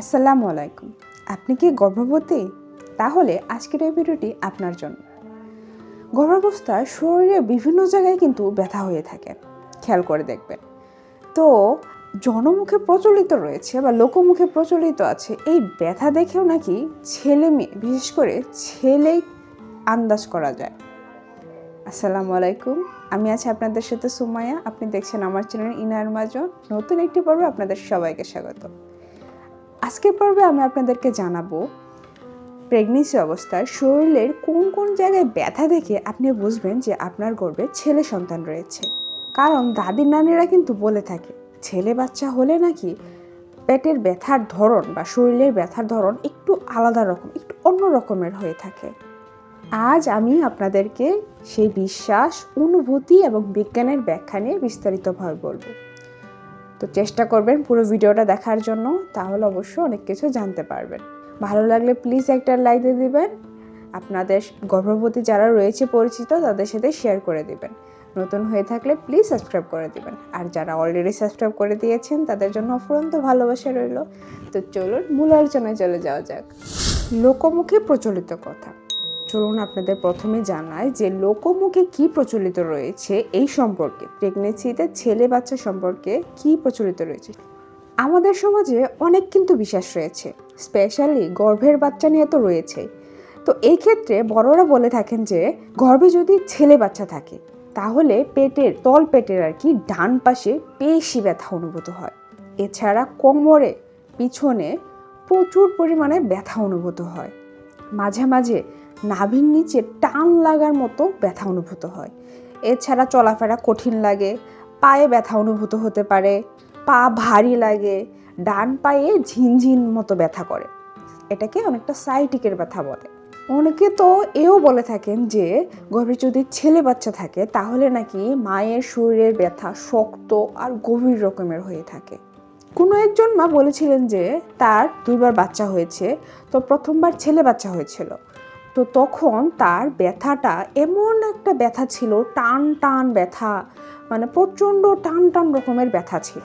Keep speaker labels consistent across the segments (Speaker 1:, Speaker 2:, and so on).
Speaker 1: আসসালামু আলাইকুম। আপনি কি গর্ভবতী? তাহলে আজকের এই ভিডিওটি আপনার জন্য। গর্ভাবস্থায় শরীরে বিভিন্ন জায়গায় কিন্তু ব্যথা হয়ে থাকে। খেয়াল করে দেখবেন। তো জনমুখে প্রচলিত রয়েছে বা লোকমুখে প্রচলিত আছে এই ব্যথা দেখেও নাকি ছেলে মেয়ে, বিশেষ করে ছেলেই আন্দাজ করা যায়। আসসালামু আলাইকুম। আমি আছি আপনাদের সাথে সুমাইয়া। আপনি দেখছেন আমার চ্যানেল ইনার মাজন। নতুন একটি পর্বে আপনাদের সবাইকে স্বাগত। আজকের পর্বে আমি আপনাদেরকে জানাব প্রেগনেন্সি অবস্থায় শরীরের কোন কোন জায়গায় ব্যথা দেখে আপনি বুঝবেন যে আপনার গর্ভে ছেলে সন্তান রয়েছে। কারণ দাদি নানিরা কিন্তু বলে থাকে, ছেলে বাচ্চা হলে নাকি পেটের ব্যথার ধরন বা শরীরের ব্যথার ধরন একটু আলাদা রকম, একটু অন্য রকমের হয়ে থাকে। আজ আমি আপনাদেরকে সেই বিশ্বাস, অনুভূতি এবং বিজ্ঞানের ব্যাখ্যা নিয়ে বিস্তারিতভাবে বলব। তো চেষ্টা করবেন পুরো ভিডিওটা দেখার জন্য, তাহলে অবশ্য অনেক কিছু জানতে পারবেন। ভালো লাগলে প্লিজ একটা লাইক দিয়ে দিবেন। আপনাদের গর্ভবতী যারা রয়েছে পরিচিত, তাদের সাথে শেয়ার করে দিবেন। নতুন হয়ে থাকলে প্লিজ সাবস্ক্রাইব করে দিবেন। আর যারা অলরেডি সাবস্ক্রাইব করে দিয়েছেন, তাদের জন্য অফুরন্ত ভালোবাসা রইল। তো চলুন মূল আলোচনায় চলে যাওয়া যাক। লোকমুখে প্রচলিত কথা। চলুন আপনাদের প্রথমে জানাই যে লোকমুখে কি প্রচলিত রয়েছে এই সম্পর্কে। প্রেগনেন্সিতে ছেলে বাচ্চা সম্পর্কে কি প্রচলিত রয়েছে? আমাদের সমাজে অনেক কিন্তু বিশ্বাস রয়েছে, স্পেশালি গর্ভের বাচ্চা নিয়ে তো রয়েছে। তো এই ক্ষেত্রে বড়রা বলে থাকেন যে, গর্ভে যদি ছেলে বাচ্চা থাকে, তাহলে পেটের, তল পেটের আর কি ডান পাশে বেশি ব্যথা অনুভূত হয়। এছাড়া কোমরে, পিছনে প্রচুর পরিমাণে ব্যথা অনুভূত হয়। মাঝে মাঝে নাভির নিচে টান লাগার মতো ব্যথা অনুভূত হয়। এছাড়া চলাফেরা কঠিন লাগে, পায়ে ব্যথা অনুভূত হতে পারে, পা ভারী লাগে, ডান পায়ে ঝিনঝিন মতো ব্যথা করে। এটাকে অনেকটা সাইটিকের ব্যথা বলে। অনেকে তো এও বলে থাকেন যে, গভীর যদি ছেলে বাচ্চা থাকে, তাহলে নাকি মায়ের শরীরের ব্যথা শক্ত আর গভীর রকমের হয়ে থাকে। কোনো একজন মা বলেছিলেন যে, তার দুইবার বাচ্চা হয়েছে, তো প্রথমবার ছেলে বাচ্চা হয়েছিল। তো তখন তার ব্যথাটা এমন একটা ব্যথা ছিল, টান টান ব্যথা মানে প্রচণ্ড টান টান রকমের ব্যথা ছিল।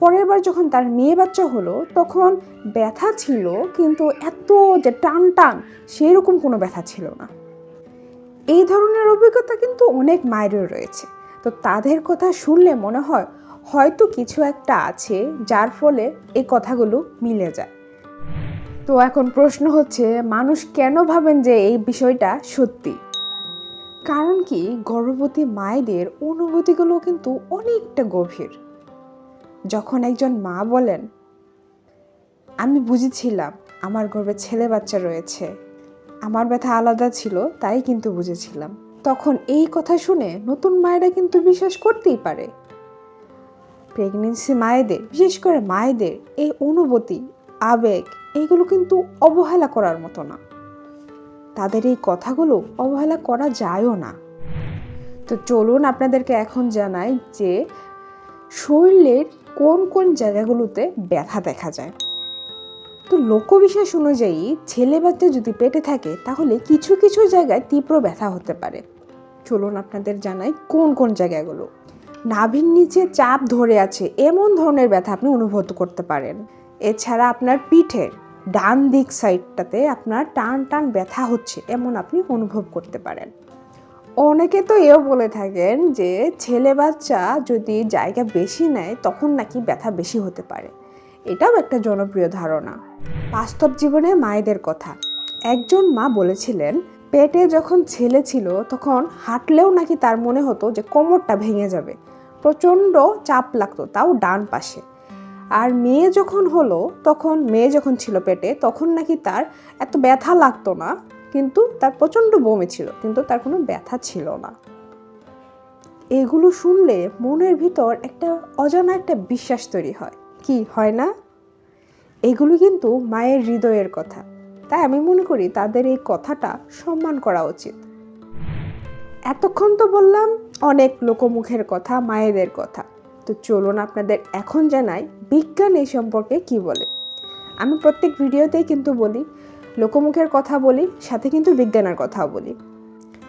Speaker 1: পরের বার যখন তার মেয়ে বাচ্চা হলো, তখন ব্যথা ছিল, কিন্তু এত যে টান টান সেই রকম কোনো ব্যথা ছিল না। এই ধরনের অভিজ্ঞতা কিন্তু অনেক মায়েরও রয়েছে। তো তাদের কথা শুনলে মনে হয় হয়তো কিছু একটা আছে, যার ফলে এই কথাগুলো মিলে যায়। তো এখন প্রশ্ন হচ্ছে, মানুষ কেন ভাবেন যে এই বিষয়টা সত্যি? কারণ কি, গর্ভবতী মায়েদের অনুভূতিগুলো কিন্তু অনেকটা গভীর। যখন একজন মা বলেন, আমি বুঝেছিলাম, আমার গর্ভে ছেলে বাচ্চা রয়েছে, আমার ব্যথা আলাদা ছিল, তাই কিন্তু বুঝেছিলাম। তখন এই কথা শুনে নতুন মায়েরা কিন্তু বিশ্বাস করতেই পারে। প্রেগনেন্সি মায়েদের, বিশেষ করে মায়েদের, এই অনুভূতি, আবেগ এইগুলো কিন্তু অবহেলা করার মতো না। তাদের এই কথাগুলো অবহেলা করা যায়ও না। তো চলুন আপনাদেরকে এখন জানাই যে শরীরের কোন কোন জায়গাগুলোতে ব্যথা দেখা যায়। তো লোকবিশ্বাস অনুযায়ী ছেলে বাচ্চা যদি পেটে থাকে, তাহলে কিছু কিছু জায়গায় তীব্র ব্যথা হতে পারে। চলুন আপনাদের জানাই কোন কোন জায়গাগুলো। নাভির নিচে চাপ ধরে আছে, এমন ধরনের ব্যথা আপনি অনুভব করতে পারেন। এছাড়া আপনার পিঠের ডান দিক সাইডটাতে আপনার টান টান ব্যথা হচ্ছে এমন আপনি অনুভব করতে পারেন। অনেকে তো এও বলে থাকেন যে ছেলে বাচ্চা যদি জায়গা বেশি নেয় তখন নাকি ব্যথা বেশি হতে পারে। এটাও একটা জনপ্রিয় ধারণা। বাস্তব জীবনে মায়েদের কথা। একজন মা বলেছিলেন, পেটে যখন ছেলে ছিল তখন হাঁটলেও নাকি তার মনে হতো যে কোমরটা ভেঙে যাবে। প্রচণ্ড চাপ লাগতো তাও ডান পাশে। আর মেয়ে যখন হলো, তখন মেয়ে যখন ছিল পেটে, তখন নাকি তার এত ব্যথা লাগতো না, কিন্তু তার প্রচণ্ড বমি ছিল, কিন্তু তার কোনো ব্যথা ছিল না। এগুলো শুনলে মনের ভিতর একটা অজানা একটা বিশ্বাস তৈরি হয়। কি, হয় না? এগুলো কিন্তু মায়ের হৃদয়ের কথা। তাই আমি মনে করি তাদের এই কথাটা সম্মান করা উচিত। এতক্ষণ তো বললাম, অনেক লোকমুখের কথা, মায়েদের কথা। তো চলুন আপনাদের এখন জানাই বিজ্ঞান এই সম্পর্কে কি বলে। আমি প্রত্যেক ভিডিওতেই কিন্তু বলি, লোকমুখের কথা বলি, সাথে কিন্তু বিজ্ঞানের কথাও বলি।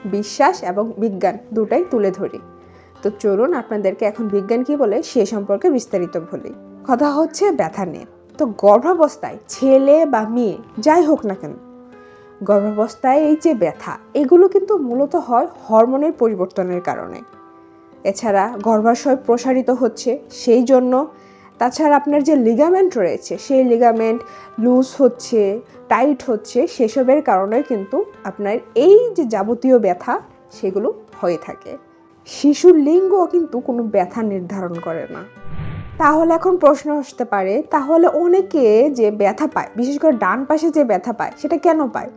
Speaker 1: বিশ্বাস এবং বিজ্ঞান দুটাই তুলে ধরি। তো চলুন আপনাদেরকে এখন বিজ্ঞান কি বলে সে সম্পর্কে বিস্তারিত বলি। কথা হচ্ছে ব্যথা নিয়ে। তো গর্ভাবস্থায় ছেলে বা মেয়ে, যাই হোক না কেন, গর্ভাবস্থায় এই যে ব্যথা, এগুলো কিন্তু মূলত হয় হরমোনের পরিবর্তনের কারণে। এছাড়া গর্ভাশয় প্রসারিত হচ্ছে সেই জন্য। তাছাড়া আপনার যে লিগামেন্ট রয়েছে, সেই লিগামেন্ট লুজ হচ্ছে টাইট হচ্ছে, সেসবের কারণে কিন্তু আপনার এই যে যাবতীয় ব্যথা, সেগুলো হয়ে থাকে। শিশুর লিঙ্গ কিন্তু কোনো ব্যথা নির্ধারণ করে না। তাহলে এখন প্রশ্ন আসতে পারে, তাহলে অনেকে যে ব্যথা পায়, বিশেষ করে ডান পাশে যে ব্যথা পায়, সেটা কেন পায়?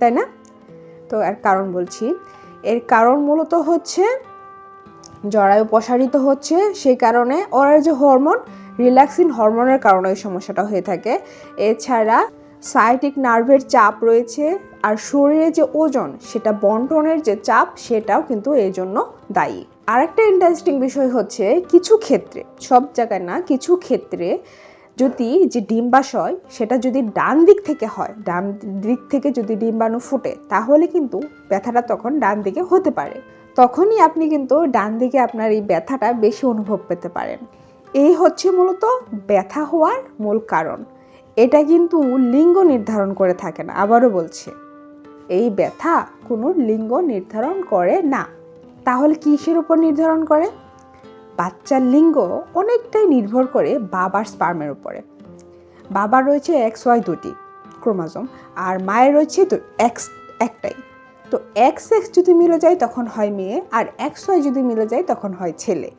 Speaker 1: তাই না? তো এর কারণ বলছি। এর কারণ মূলত হচ্ছে জরায়ু প্রসারিত হচ্ছে, সেই কারণে ওর যে হরমোন, রিল্যাক্সিন হরমোনের কারণে এই সমস্যাটা হয়ে থাকে। এছাড়া সাইটিক নার্ভের চাপ রয়েছে আর শরীরে যে ওজন, সেটা বন্টনের যে চাপ, সেটাও কিন্তু এই জন্য দায়ী। আরেকটা ইন্টারেস্টিং বিষয় হচ্ছে কিছু ক্ষেত্রে, সব জায়গায় না, কিছু ক্ষেত্রে যদি যে ডিম্বাশয়, সেটা যদি ডান দিক থেকে হয়, ডান দিক থেকে যদি ডিম্বাণু ফুটে, তাহলে কিন্তু ব্যথাটা তখন ডান দিকে হতে পারে। তখনই আপনি কিন্তু ডান দিকে আপনার এই ব্যথাটা বেশি অনুভব পেতে পারেন। এই হচ্ছে মূলত ব্যথা হওয়ার মূল কারণ। এটা কিন্তু লিঙ্গ নির্ধারণ করে থাকে না আবারও বলছে। এই ব্যথা কোনো লিঙ্গ নির্ধারণ করে না। তাহলে কিসের উপর নির্ধারণ করে? বাচ্চার লিঙ্গ অনেকটাই নির্ভর করে বাবার স্পার্মের উপরে। বাবার রয়েছে এক্স ওয়াই দুটি ক্রোমাজোম আর মায়ের রয়েছে এক্স একটাই। তো এক্স এক্স যদি মিলে যায় তখন হয় মেয়ে আর এক্স ওয়াই যদি মিলে যায় তখন হয় ছেলে।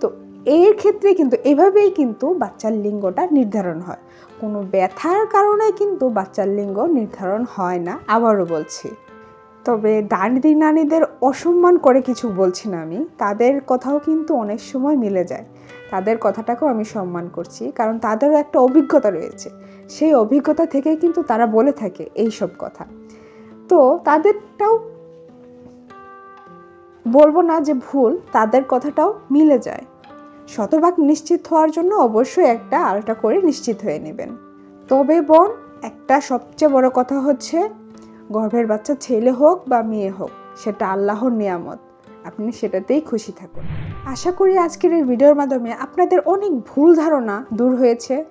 Speaker 1: তো এর ক্ষেত্রে কিন্তু এভাবেই কিন্তু বাচ্চার লিঙ্গটা নির্ধারণ হয়। কোনো ব্যথার কারণে কিন্তু বাচ্চার লিঙ্গ নির্ধারণ হয় না, আবারও বলছি। তবে দানি নারীদের অসম্মান করে কিছু বলছি না আমি। তাদের কথাও কিন্তু অনেক সময় মিলে যায়। তাদের কথাটাকেও আমি সম্মান করছি, কারণ তাদেরও একটা অভিজ্ঞতা রয়েছে। সেই অভিজ্ঞতা থেকেই কিন্তু তারা বলে থাকে এই সব কথা। তো তাদেরটাও বলব না যে ভুল, তাদের কথাটাও মিলে যায়। শতভাগ নিশ্চিত হওয়ার জন্য অবশ্যই একটা আলটা করে নিশ্চিত হয়ে নেবেন। তবে বোন, একটা সবচেয়ে বড় কথা হচ্ছে, গর্ভের বাচ্চা ছেলে হোক বা মেয়ে হোক, সেটা আল্লাহর নিয়ামত। আপনি সেটাতেই খুশি থাকুন। আশা করি আজকের এই ভিডিওর মাধ্যমে আপনাদের অনেক ভুল ধারণা দূর হয়েছে।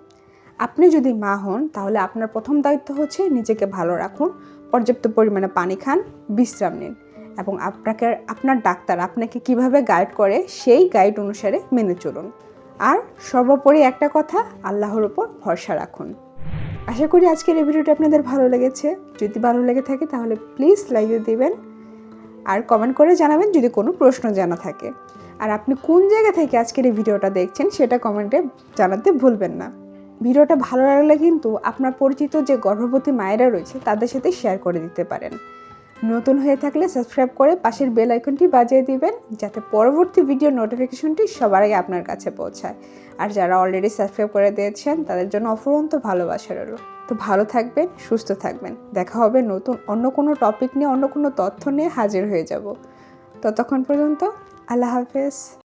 Speaker 1: আপনি যদি মা হন, তাহলে আপনার প্রথম দায়িত্ব হচ্ছে নিজেকে ভালো রাখুন পর্যাপ্ত পরিমাণে পানি খান, বিশ্রাম নিন এবং আপনাকে আপনার ডাক্তার আপনাকে কীভাবে গাইড করে সেই গাইড অনুসারে মেনে চলুন। আর সর্বোপরি একটা কথা, আল্লাহর উপর ভরসা রাখুন। আশা করি আজকের এই ভিডিওটা আপনাদের ভালো লেগেছে। যদি ভালো লেগে থাকে তাহলে প্লিজ লাইক দিবেন আর কমেন্ট করে জানাবেন যদি কোনো প্রশ্ন জানা থাকে। আর আপনি কোন জায়গা থেকে আজকের এই ভিডিওটা দেখছেন সেটা কমেন্টে জানাতে ভুলবেন না। ভিডিওটা ভালো লাগলে কিন্তু আপনার পরিচিত যে গর্ভবতী মায়েরা রয়েছে তাদের সাথে শেয়ার করে দিতে পারেন। নতুন হয়ে থাকলে সাবস্ক্রাইব করে পাশের বেল আইকনটি বাজিয়ে দিবেন, যাতে পরবর্তী ভিডিও নোটিফিকেশনটি সবার আগে আপনার কাছে পৌঁছায়। আর যারা অলরেডি সাবস্ক্রাইব করে দিয়েছেন, তাদের জন্য অফুরন্ত ভালোবাসা রইল। তো ভালো থাকবেন, সুস্থ থাকবেন। দেখা হবে নতুন, অন্য কোনো টপিক নিয়ে, অন্য কোনো তথ্য নিয়ে হাজির হয়ে যাব। ততক্ষণ পর্যন্ত, আল্লাহ হাফেজ।